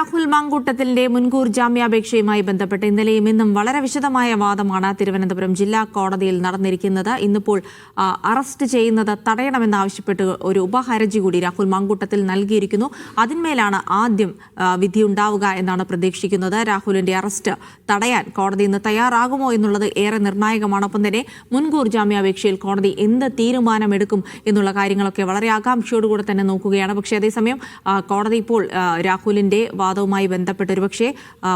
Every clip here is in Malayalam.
രാഹുൽ മാങ്കൂട്ടത്തിന്റെ മുൻകൂർ ജാമ്യാപേക്ഷയുമായി ബന്ധപ്പെട്ട് ഇന്നലെയും ഇന്നും വളരെ വിശദമായ വാദമാണ് തിരുവനന്തപുരം ജില്ലാ കോടതിയിൽ നടന്നിരിക്കുന്നത്. ഇന്നിപ്പോൾ അറസ്റ്റ് ചെയ്യുന്നത് തടയണമെന്നാവശ്യപ്പെട്ട് ഒരു ഉപഹർജി കൂടി രാഹുൽ മാങ്കൂട്ടത്തിൽ നൽകിയിരിക്കുന്നു. അതിന്മേലാണ് ആദ്യം വിധിയുണ്ടാവുക എന്നാണ് പ്രതീക്ഷിക്കുന്നത്. രാഹുലിന്റെ അറസ്റ്റ് തടയാൻ കോടതി ഇന്ന് തയ്യാറാകുമോ എന്നുള്ളത് ഏറെ നിർണായകമാണ്. ഒപ്പം തന്നെ മുൻകൂർ ജാമ്യാപേക്ഷയിൽ കോടതി എന്ത് തീരുമാനമെടുക്കും എന്നുള്ള കാര്യങ്ങളൊക്കെ വളരെ ആകാംക്ഷയോടുകൂടെ തന്നെ നോക്കുകയാണ്. പക്ഷേ അതേസമയം കോടതി ഇപ്പോൾ രാഹുലിന്റെ വാദവുമായി ബന്ധപ്പെട്ട് ഒരുപക്ഷെ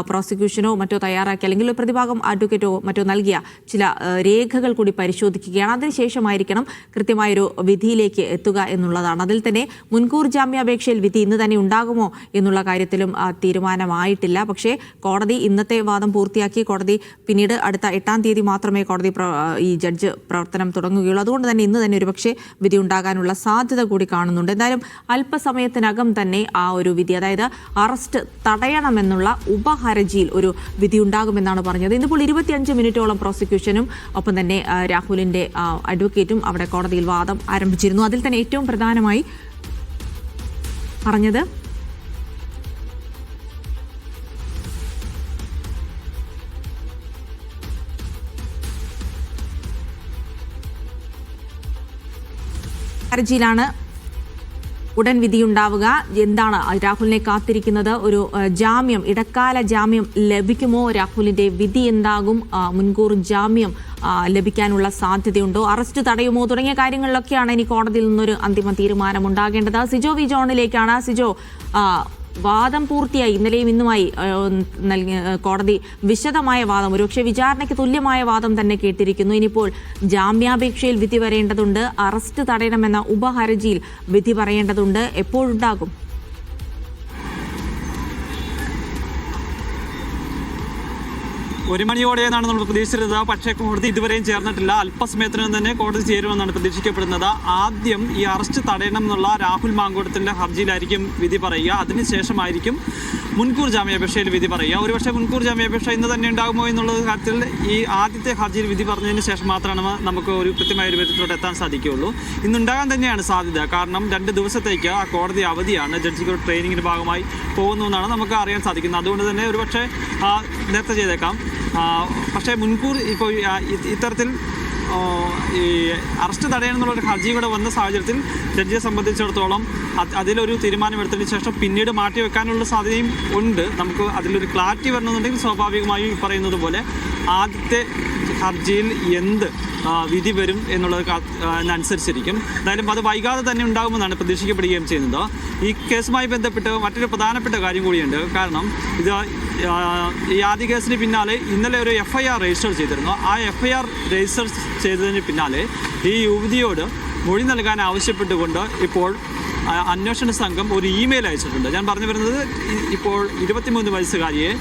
പ്രോസിക്യൂഷനോ മറ്റോ തയ്യാറാക്കി അല്ലെങ്കിൽ പ്രതിഭാഗം അഡ്വക്കേറ്റോ മറ്റോ നൽകിയ ചില രേഖകൾ കൂടി പരിശോധിക്കുകയാണ്. അതിനുശേഷമായിരിക്കണം കൃത്യമായൊരു വിധിയിലേക്ക് എത്തുക എന്നുള്ളതാണ്. അതിൽ തന്നെ മുൻകൂർ ജാമ്യാപേക്ഷയിൽ വിധി ഇന്ന് തന്നെ ഉണ്ടാകുമോ എന്നുള്ള കാര്യത്തിലും തീരുമാനമായിട്ടില്ല. പക്ഷേ കോടതി ഇന്നത്തെ വാദം പൂർത്തിയാക്കി കോടതി പിന്നീട് അടുത്ത എട്ടാം തീയതി മാത്രമേ കോടതി ഈ ജഡ്ജ് പ്രവർത്തനം തുടങ്ങുകയുള്ളൂ. അതുകൊണ്ട് തന്നെ ഇന്ന് തന്നെ ഒരുപക്ഷെ വിധി ഉണ്ടാകാനുള്ള സാധ്യത കൂടി കാണുന്നുണ്ട്. എന്തായാലും അല്പസമയത്തിനകം തന്നെ ആ ഒരു വിധി അതായത് അറസ്റ്റ് തടയണമെന്നുള്ള ഉപഹർജിയിൽ ഒരു വിധി ഉണ്ടാകുമെന്നാണ് പറഞ്ഞത്. ഇന്നിപ്പോൾ ഇരുപത്തിയഞ്ച് മിനിറ്റോളം പ്രോസിക്യൂഷനും ഒപ്പം തന്നെ രാഹുലിന്റെ അഡ്വക്കേറ്റും അവിടെ കോടതിയിൽ വാദം ആരംഭിച്ചിരുന്നു. അതിൽ തന്നെ ഏറ്റവും പ്രധാനമായി പറഞ്ഞത് ഹർജിയിലാണ് ഉടൻ വിധിയുണ്ടാവുക. എന്താണ് രാഹുലിനെ കാത്തിരിക്കുന്നത്? ഒരു ജാമ്യം ഇടക്കാല ജാമ്യം ലഭിക്കുമോ? രാഹുലിന്റെ വിധി എന്താകും? മുൻകൂർ ജാമ്യം ലഭിക്കാനുള്ള സാധ്യതയുണ്ടോ? അറസ്റ്റ് തടയുമോ? തുടങ്ങിയ കാര്യങ്ങളിലൊക്കെയാണ് ഇനി കോടതിയിൽ നിന്നൊരു അന്തിമ തീരുമാനം ഉണ്ടാകേണ്ടത് സിജോ വി ജോണിലേക്കാണ്. സിജോ വാദം പൂർത്തിയായി. ഇന്നലെയും ഇന്നുമായി നൽകി കോടതി വിശദമായ വാദം ഒരുപക്ഷെ വിചാരണയ്ക്ക് തുല്യമായ വാദം തന്നെ കേട്ടിരിക്കുന്നു. ഇനിയിപ്പോൾ ജാമ്യാപേക്ഷയിൽ വിധി വരേണ്ടതുണ്ട്. അറസ്റ്റ് തടയണമെന്ന ഉപഹർജിയിൽ വിധി പറയേണ്ടതുണ്ട്. എപ്പോഴുണ്ടാകും? ഒരു മണിയോടെ എന്നാണ് നമ്മൾ പ്രതീക്ഷിച്ചിരുന്നത്. പക്ഷേ കോടതി ഇതുവരെയും ചേർന്നിട്ടില്ല. അല്പസമയത്തിനും തന്നെ കോടതി ചേരുമെന്നാണ് പ്രതീക്ഷിക്കപ്പെടുന്നത്. ആദ്യം ഈ അറസ്റ്റ് തടയണം എന്നുള്ള രാഹുൽ മാങ്കൂട്ടത്തിന്റെ ഹർജിയിലായിരിക്കും വിധി പറയുക. അതിനുശേഷമായിരിക്കും മുൻകൂർ ജാമ്യാപേക്ഷയിൽ വിധി പറയുക. ഒരുപക്ഷെ മുൻകൂർ ജാമ്യാപേക്ഷ ഇന്ന് തന്നെ ഉണ്ടാകുമോ എന്നുള്ള കാര്യത്തിൽ ഈ ആദ്യത്തെ ഹർജിയിൽ വിധി പറഞ്ഞതിന് ശേഷം മാത്രമാണ് നമുക്ക് ഒരു കൃത്യമായ ഒരു വിധത്തിലോട്ട് എത്താൻ സാധിക്കുകയുള്ളൂ. ഇന്നുണ്ടാകാൻ തന്നെയാണ് സാധ്യത. കാരണം രണ്ട് ദിവസത്തേക്ക് ആ കോടതി അവധിയാണ്. ജഡ്ജികൾ ട്രെയിനിങ്ങിന്റെ ഭാഗമായി പോകുന്നു എന്നാണ് നമുക്ക് അറിയാൻ സാധിക്കുന്നത്. അതുകൊണ്ട് തന്നെ ഒരുപക്ഷെ നേരത്തെ ചെയ്തേക്കാം. പക്ഷേ മുൻകൂർ ഇപ്പോൾ ഇത്തരത്തിൽ ഈ അറസ്റ്റ് തടയണമെന്നുള്ളൊരു ഹർജി ഇവിടെ വന്ന സാഹചര്യത്തിൽ ജഡ്ജിയെ സംബന്ധിച്ചിടത്തോളം അതിലൊരു തീരുമാനമെടുത്തതിന് ശേഷം പിന്നീട് മാറ്റി വെക്കാനുള്ള സാധ്യതയും ഉണ്ട്. നമുക്ക് അതിലൊരു ക്ലാരിറ്റി വരണമെന്നുണ്ടെങ്കിൽ സ്വാഭാവികമായും ഈ പറയുന്നത് പോലെ ആദ്യത്തെ ഹർജിയിൽ എന്ത് വിധി വരും എന്നുള്ളത് അനുസരിച്ചിരിക്കും എന്തായാലും അത് വൈകാതെ തന്നെ ഉണ്ടാകുമെന്നാണ് പ്രതീക്ഷിക്കപ്പെടുകയും ചെയ്യുന്നത്. ഈ കേസുമായി ബന്ധപ്പെട്ട് മറ്റൊരു പ്രധാനപ്പെട്ട കാര്യം കൂടിയുണ്ട്. കാരണം ഇത് ഈ ആദ്യ കേസിന് പിന്നാലെ ഇന്നലെ ഒരു എഫ് ഐ ആർ രജിസ്റ്റർ ചെയ്തിരുന്നു. ആ എഫ് ഐ ആർ രജിസ്റ്റർ ചെയ്തതിന് പിന്നാലെ ഈ യുവതിയോട് മൊഴി നൽകാൻ ആവശ്യപ്പെട്ടുകൊണ്ട് ഇപ്പോൾ അന്വേഷണ സംഘം ഒരു ഇമെയിൽ അയച്ചിട്ടുണ്ട്. ഞാൻ പറഞ്ഞു വരുന്നത് ഇപ്പോൾ ഇരുപത്തിമൂന്ന് വയസ്സുകാരിയെ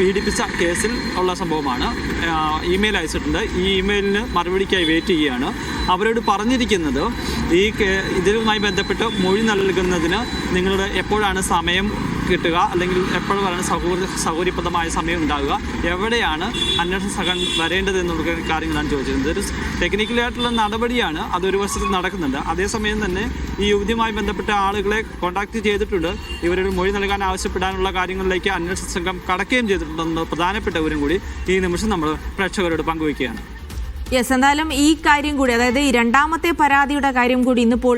പീഡിപ്പിച്ച കേസിൽ ഉള്ള സംഭവമാണ്. ഇമെയിൽ അയച്ചിട്ടുണ്ട്. ഈ ഇമെയിലിന് മറുപടിക്കായി വെയിറ്റ് ചെയ്യുകയാണ്. അവരോട് പറഞ്ഞിരിക്കുന്നത് ഈ ഇതുമായി ബന്ധപ്പെട്ട് മൊഴി നൽകുന്നതിന് നിങ്ങളുടെ എപ്പോഴാണ് സമയം കിട്ടുക അല്ലെങ്കിൽ എപ്പോഴും പറയുന്ന സൗകര്യ സൗകര്യപ്രദമായ സമയം ഉണ്ടാകുക. എവിടെയാണ് അന്വേഷണ സഹൻ വരേണ്ടത് എന്നുള്ള കാര്യങ്ങളാണ് ചോദിച്ചിരുന്നത്. ഒരു ടെക്നിക്കലി ആയിട്ടുള്ള നടപടിയാണ്. അതൊരു വശത്ത് നടക്കുന്നുണ്ട്. അതേസമയം തന്നെ ഈ യുവതിയുമായി ബന്ധപ്പെട്ട ആളുകളെ കോൺടാക്ട് ചെയ്തിട്ടുണ്ട്. ഇവരുടെ മൊഴി നൽകാൻ ആവശ്യപ്പെടാനുള്ള കാര്യങ്ങളിലേക്ക് അന്വേഷണ സംഘം കടക്കുകയും ചെയ്തിട്ടുണ്ടെന്ന് പ്രധാനപ്പെട്ടവരും കൂടി ഈ നിമിഷം നമ്മൾ പ്രേക്ഷകരോട് പങ്കുവയ്ക്കുകയാണ്. യെസ് എന്തായാലും ഈ കാര്യം കൂടി അതായത് ഈ രണ്ടാമത്തെ പരാതിയുടെ കാര്യം കൂടി ഇന്നിപ്പോൾ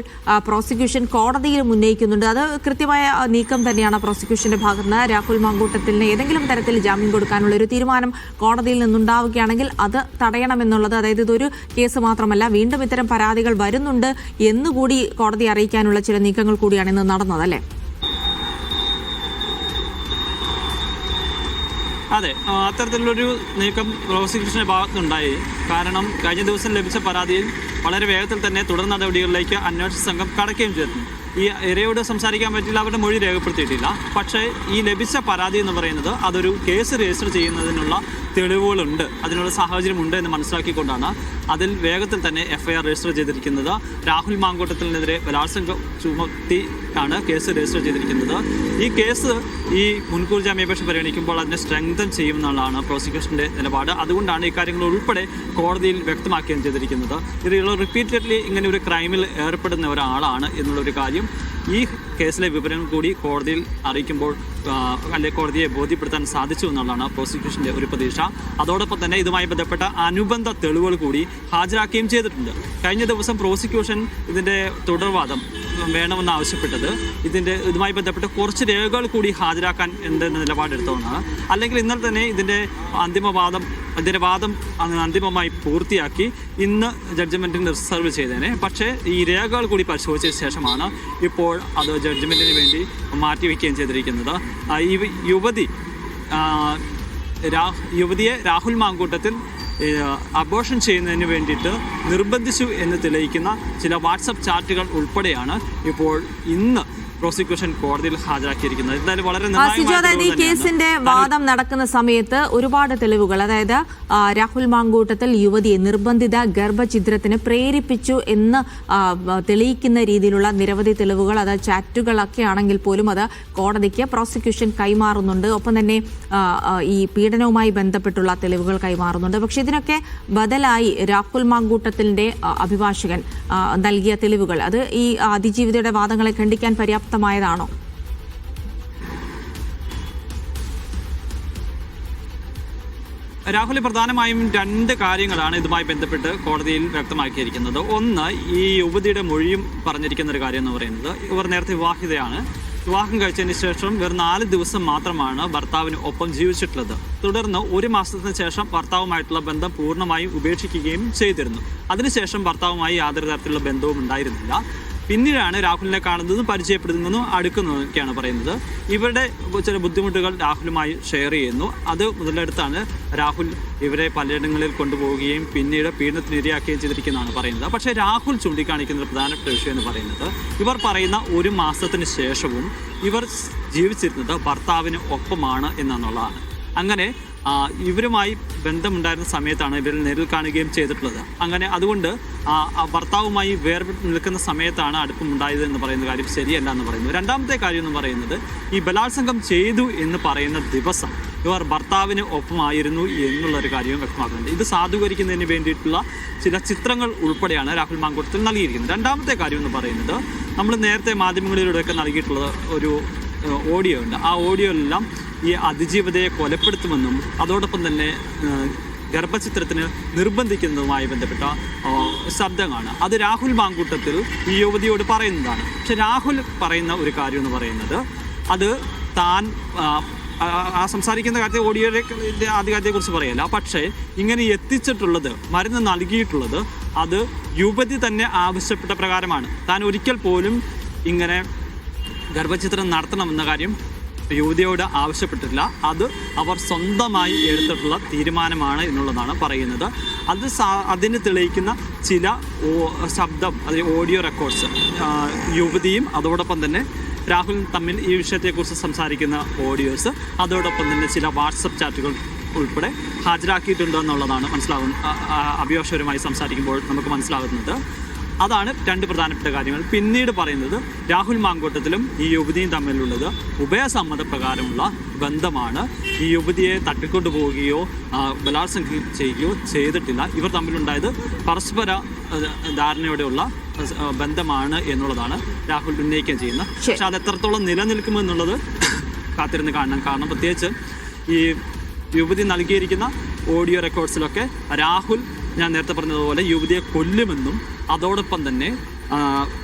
പ്രോസിക്യൂഷൻ കോടതിയിൽ ഉന്നയിക്കുന്നുണ്ട്. അത് കൃത്യമായ നീക്കം തന്നെയാണ് പ്രോസിക്യൂഷന്റെ ഭാഗത്ത് നിന്ന് രാഹുൽ മാങ്കൂട്ടത്തിന് ഏതെങ്കിലും തരത്തിൽ ജാമ്യം കൊടുക്കാനുള്ള ഒരു തീരുമാനം കോടതിയിൽ നിന്നുണ്ടാവുകയാണെങ്കിൽ അത് തടയണമെന്നുള്ളത് അതായത് ഇതൊരു കേസ് മാത്രമല്ല വീണ്ടും ഇത്തരം പരാതികൾ വരുന്നുണ്ട് എന്നുകൂടി കോടതി അറിയിക്കാനുള്ള ചില നീക്കങ്ങൾ കൂടിയാണ് ഇന്ന് നടന്നത് അല്ലേ? അതെ അത്തരത്തിലുള്ളൊരു നീക്കം പ്രോസിക്യൂഷന്റെ ഭാഗത്തുനിന്നുണ്ടായി. കാരണം കഴിഞ്ഞ ദിവസം ലഭിച്ച പരാതിയിൽ വളരെ വേഗത്തിൽ തന്നെ തുടർ നടപടികളിലേക്ക് അന്വേഷണ സംഘം കടക്കുകയും ചെയ്തിരുന്നു ഈ ഇരയോട് സംസാരിക്കാൻ പറ്റില്ല അവരുടെ മൊഴി രേഖപ്പെടുത്തിയിട്ടില്ല. പക്ഷേ ഈ ലഭിച്ച പരാതി എന്ന് പറയുന്നത് അതൊരു കേസ് രജിസ്റ്റർ ചെയ്യുന്നതിനുള്ള തെളിവുകളുണ്ട്. അതിനുള്ള സാഹചര്യമുണ്ട് എന്ന് മനസ്സിലാക്കിക്കൊണ്ടാണ് അതിൽ വേഗത്തിൽ തന്നെ എഫ്ഐആർ രജിസ്റ്റർ ചെയ്തിരിക്കുന്നത്. രാഹുൽ മാങ്കോട്ടത്തിനെതിരെ ബലാത്സംഗം ചുമത്തി ആണ് കേസ് രജിസ്റ്റർ ചെയ്തിരിക്കുന്നത്. ഈ കേസ് ഈ മുൻകൂർ ജാമ്യാപേക്ഷ പരിഗണിക്കുമ്പോൾ അതിനെ സ്ട്രെങ്തൻ ചെയ്യുമെന്നുള്ളതാണ് പ്രോസിക്യൂഷന്റെ നിലപാട്. അതുകൊണ്ടാണ് ഈ കാര്യങ്ങൾ ഉൾപ്പെടെ കോടതിയിൽ വ്യക്തമാക്കുകയും ചെയ്തിരിക്കുന്നത്. ഇത് റിപ്പീറ്റഡ്ലി ഇങ്ങനെ ഒരു ക്രൈമിൽ ഏർപ്പെടുന്ന ഒരാളാണ് എന്നുള്ളൊരു കാര്യം ഈ കേസിലെ വിവരങ്ങൾ കൂടി കോടതിയിൽ അറിയിക്കുമ്പോൾ അല്ലെ കോടതിയെ ബോധ്യപ്പെടുത്താൻ സാധിച്ചു എന്നുള്ളതാണ് പ്രോസിക്യൂഷന്റെ ഒരു പ്രതീക്ഷ. അതോടൊപ്പം തന്നെ ഇതുമായി ബന്ധപ്പെട്ട അനുബന്ധ തെളിവുകൾ കൂടി ഹാജരാക്കുകയും ചെയ്തിട്ടുണ്ട്. കഴിഞ്ഞ ദിവസം പ്രോസിക്യൂഷൻ ഇതിന്റെ തുടർവാദം വേണമെന്ന് ആവശ്യപ്പെട്ടത്. ഇതിന്റെ ഇതുമായി ബന്ധപ്പെട്ട് കുറച്ച് രേഖകൾ കൂടി ഹാജരാക്കാൻ എന്തെന്ന നിലപാടെടുത്തതാണ്. അല്ലെങ്കിൽ ഇന്നലെ തന്നെ ഇതിന്റെ അന്തിമവാദം ഇതിന്റെ വാദം അന്തിമമായി പൂർത്തിയാക്കി ഇന്ന് ജഡ്ജ്മെന്റിന് റിസർവ് ചെയ്തേനെ. പക്ഷേ ഈ രേഖകൾ കൂടി പരിശോധിച്ച ശേഷമാണ് ഇപ്പോൾ അത് ജഡ്ജ്മെന്റിന് വേണ്ടി മാറ്റിവെക്കുകയും ചെയ്തിരിക്കുന്നത്. ഈ യുവതി യുവതിയെ രാഹുൽ മാങ്കൂട്ടത്തിൽ അബോഷൻ ചെയ്യുന്നതിന് വേണ്ടിയിട്ട് നിർബന്ധിച്ചു എന്ന് തെളിയിക്കുന്ന ചില വാട്സപ്പ് ചാറ്റുകൾ ഉൾപ്പെടെയാണ് ഇപ്പോൾ ഇന്ന് പ്രോസിക്യൂഷൻ കോടതിയിൽ ഹാജരാക്കിയിരിക്കുന്നത്. എന്തായാലും വളരെ അതായത് ഈ കേസിന്റെ വാദം നടക്കുന്ന സമയത്ത് ഒരുപാട് തെളിവുകൾ അതായത് രാഹുൽ മാങ്കൂട്ടത്തിൽ യുവതിയെ നിർബന്ധിത ഗർഭചിത്രത്തിന് പ്രേരിപ്പിച്ചു എന്ന് തെളിയിക്കുന്ന രീതിയിലുള്ള നിരവധി തെളിവുകൾ അത് ചാറ്റുകളൊക്കെ ആണെങ്കിൽ പോലും അത് കോടതിക്ക് പ്രോസിക്യൂഷൻ കൈമാറുന്നുണ്ട്. ഒപ്പം തന്നെ ഈ പീഡനവുമായി ബന്ധപ്പെട്ടുള്ള തെളിവുകൾ കൈമാറുന്നുണ്ട്. പക്ഷെ ഇതിനൊക്കെ ബദലായി രാഹുൽ മാങ്കൂട്ടത്തിന്റെ അഭിഭാഷകൻ നൽകിയ തെളിവുകൾ. അത് ഈ അതിജീവിതയുടെ വാദങ്ങളെ ഖണ്ഡിക്കാൻ പര്യാപ്തമായതാണോ രാഹുൽ പ്രധാനമായും രണ്ട് കാര്യങ്ങളാണ് ഇതുമായി ബന്ധപ്പെട്ട് കോടതിയിൽ വ്യക്തമാക്കിയിരിക്കുന്നത്. ഒന്ന് ഈ യുവതിയുടെ മൊഴിയും പറഞ്ഞിരിക്കുന്ന ഒരു കാര്യം എന്ന് പറയുന്നത്. ഇവർ നേരത്തെ വിവാഹിതയാണ്. വിവാഹം കഴിച്ചതിന് ശേഷം വെറും നാല് ദിവസം മാത്രമാണ് ഭർത്താവിന് ഒപ്പം ജീവിച്ചിട്ടുള്ളത്. തുടർന്ന് ഒരു മാസത്തിന് ശേഷം ഭർത്താവുമായിട്ടുള്ള ബന്ധം പൂർണമായും ഉപേക്ഷിക്കുകയും ചെയ്തിരുന്നു. അതിനുശേഷം ഭർത്താവുമായി യാതൊരു തരത്തിലുള്ള ബന്ധവും ഉണ്ടായിരുന്നില്ല. പിന്നീടാണ് രാഹുലിനെ കാണുന്നതും പരിചയപ്പെടുന്നതും അടുക്കുന്നതൊക്കെയാണ് പറയുന്നത്. ഇവരുടെ ചില ബുദ്ധിമുട്ടുകൾ രാഹുലുമായി ഷെയർ ചെയ്യുന്നു. അത് മുതലെടുത്താണ് രാഹുൽ ഇവരെ പലയിടങ്ങളിൽ കൊണ്ടുപോവുകയും പിന്നീട് പീഡനത്തിന് ഇരയാക്കുകയും ചെയ്തിരിക്കുന്നതാണ് പറയുന്നത്. പക്ഷേ രാഹുൽ ചൂണ്ടിക്കാണിക്കുന്ന പ്രധാനപ്പെട്ട വിഷയം എന്ന് പറയുന്നത് ഇവർ പറയുന്ന ഒരു മാസത്തിന് ശേഷവും ഇവർ ജീവിച്ചിരുന്നത് ഭർത്താവിന് ഒപ്പമാണ് എന്നുള്ളതാണ് അങ്ങനെ ഇവരുമായി ബന്ധമുണ്ടായിരുന്ന സമയത്താണ് ഇവരിൽ നേരിൽ കാണുകയും ചെയ്തിട്ടുള്ളത്. അങ്ങനെ അതുകൊണ്ട് ഭർത്താവുമായി വേർപെട്ട് നിൽക്കുന്ന സമയത്താണ് അടുപ്പമുണ്ടായത് എന്ന് പറയുന്ന കാര്യം ശരിയല്ല എന്ന് പറയുന്നു രണ്ടാമത്തെ കാര്യം എന്ന് പറയുന്നത് ഈ ബലാത്സംഗം ചെയ്തു എന്ന് പറയുന്ന ദിവസം ഇവർ ഭർത്താവിന് ഒപ്പമായിരുന്നു എന്നുള്ളൊരു കാര്യവും വ്യക്തമാക്കുന്നുണ്ട്. ഇത് സാധൂകരിക്കുന്നതിന് വേണ്ടിയിട്ടുള്ള ചില ചിത്രങ്ങൾ ഉൾപ്പെടെയാണ് രാഹുൽ മാങ്കൂട്ടത്തിൽ നൽകിയിരിക്കുന്നത്. രണ്ടാമത്തെ കാര്യം എന്ന് പറയുന്നത് നമ്മൾ നേരത്തെ മാധ്യമങ്ങളിലൂടെയൊക്കെ നൽകിയിട്ടുള്ള ഒരു ഓഡിയോ ഉണ്ട് ആ എല്ലാം ഈ അതിജീവിതയെ കൊലപ്പെടുത്തുമെന്നും അതോടൊപ്പം തന്നെ ഗർഭചിത്രത്തിന് നിർബന്ധിക്കുന്നതുമായി ബന്ധപ്പെട്ട ശബ്ദമാണ് അത് രാഹുൽ മാങ്കൂട്ടത്തിൽ ഈ യുവതിയോട് പറയുന്നതാണ്. പക്ഷെ രാഹുൽ പറയുന്ന ഒരു കാര്യം എന്ന് പറയുന്നത് അത് താൻ ആ, സംസാരിക്കുന്ന കാര്യത്തെ ഓഡിയോയുടെ ആധികാരികത്തെക്കുറിച്ച് പറയല്ല. പക്ഷേ ഇങ്ങനെ എത്തിച്ചിട്ടുള്ളത് മരുന്ന് നൽകിയിട്ടുള്ളത് അത് യുവതി തന്നെ ആവശ്യപ്പെട്ട പ്രകാരമാണ്. താൻ ഒരിക്കൽ പോലും ഇങ്ങനെ ഗർഭചിത്രം നടത്തണമെന്ന കാര്യം യുവതിയോട് ആവശ്യപ്പെട്ടിട്ടില്ല. അത് അവർ സ്വന്തമായി എടുത്തിട്ടുള്ള തീരുമാനമാണ് എന്നുള്ളതാണ് പറയുന്നത്. അത് അതിന് തെളിയിക്കുന്ന ചില ശബ്ദം അതിൽ ഓഡിയോ റെക്കോർഡ്സ് യുവതിയും അതോടൊപ്പം തന്നെ രാഹുൽ തമ്മിൽ ഈ വിഷയത്തെക്കുറിച്ച് സംസാരിക്കുന്ന ഓഡിയോസ് അതോടൊപ്പം തന്നെ ചില വാട്സപ്പ് ചാറ്റുകൾ ഉൾപ്പെടെ ഹാജരാക്കിയിട്ടുണ്ട് എന്നുള്ളതാണ് മനസ്സിലാകുന്ന അഭിഭാഷകരുമായി സംസാരിക്കുമ്പോൾ നമുക്ക് മനസ്സിലാകുന്നത്. അതാണ് രണ്ട് പ്രധാനപ്പെട്ട കാര്യങ്ങൾ. പിന്നീട് പറയുന്നത് രാഹുൽ മാങ്കോട്ടത്തിലും ഈ യുവതിയും തമ്മിലുള്ളത് ഉഭയസമ്മത പ്രകാരമുള്ള ബന്ധമാണ്. ഈ യുവതിയെ തട്ടിക്കൊണ്ടു പോവുകയോ ബലാത്സംഗം ചെയ്യുകയോ ചെയ്തിട്ടില്ല. ഇവർ തമ്മിലുണ്ടായത് പരസ്പര ധാരണയോടെയുള്ള ബന്ധമാണ് എന്നുള്ളതാണ് രാഹുൽ ഉന്നയിക്കുകയും ചെയ്യുന്നത്. പക്ഷെ അത് എത്രത്തോളം നിലനിൽക്കുമെന്നുള്ളത് കാത്തിരുന്ന് കാണണം. കാരണം പ്രത്യേകിച്ച് ഈ യുവതി നൽകിയിരിക്കുന്ന ഓഡിയോ റെക്കോർഡ്സിലൊക്കെ രാഹുൽ ഞാൻ നേരത്തെ പറഞ്ഞതുപോലെ യുവതിയെ കൊല്ലുമെന്നും അതോടൊപ്പം തന്നെ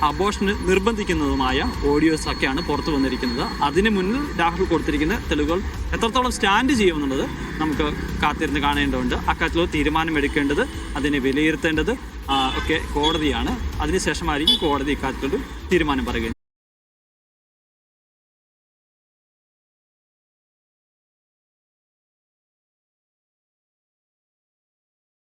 അബോഷന് നിർബന്ധിക്കുന്നതുമായ ഓഡിയോസ് ഒക്കെയാണ് പുറത്തു വന്നിരിക്കുന്നത്. അതിന് മുന്നിൽ രാഹുൽ കൊടുത്തിരിക്കുന്ന തെളിവുകൾ എത്രത്തോളം സ്റ്റാൻഡ് ചെയ്യുമെന്നുള്ളത് നമുക്ക് കാത്തിരുന്ന് കാണേണ്ടതുണ്ട്. അക്കാര്യത്തിൽ തീരുമാനമെടുക്കേണ്ടത് അതിനെ വിലയിരുത്തേണ്ടത് ഒക്കെ കോടതിയാണ്. അതിനുശേഷമായിരിക്കും കോടതി ഇക്കാര്യത്തിൽ തീരുമാനം പറയുക.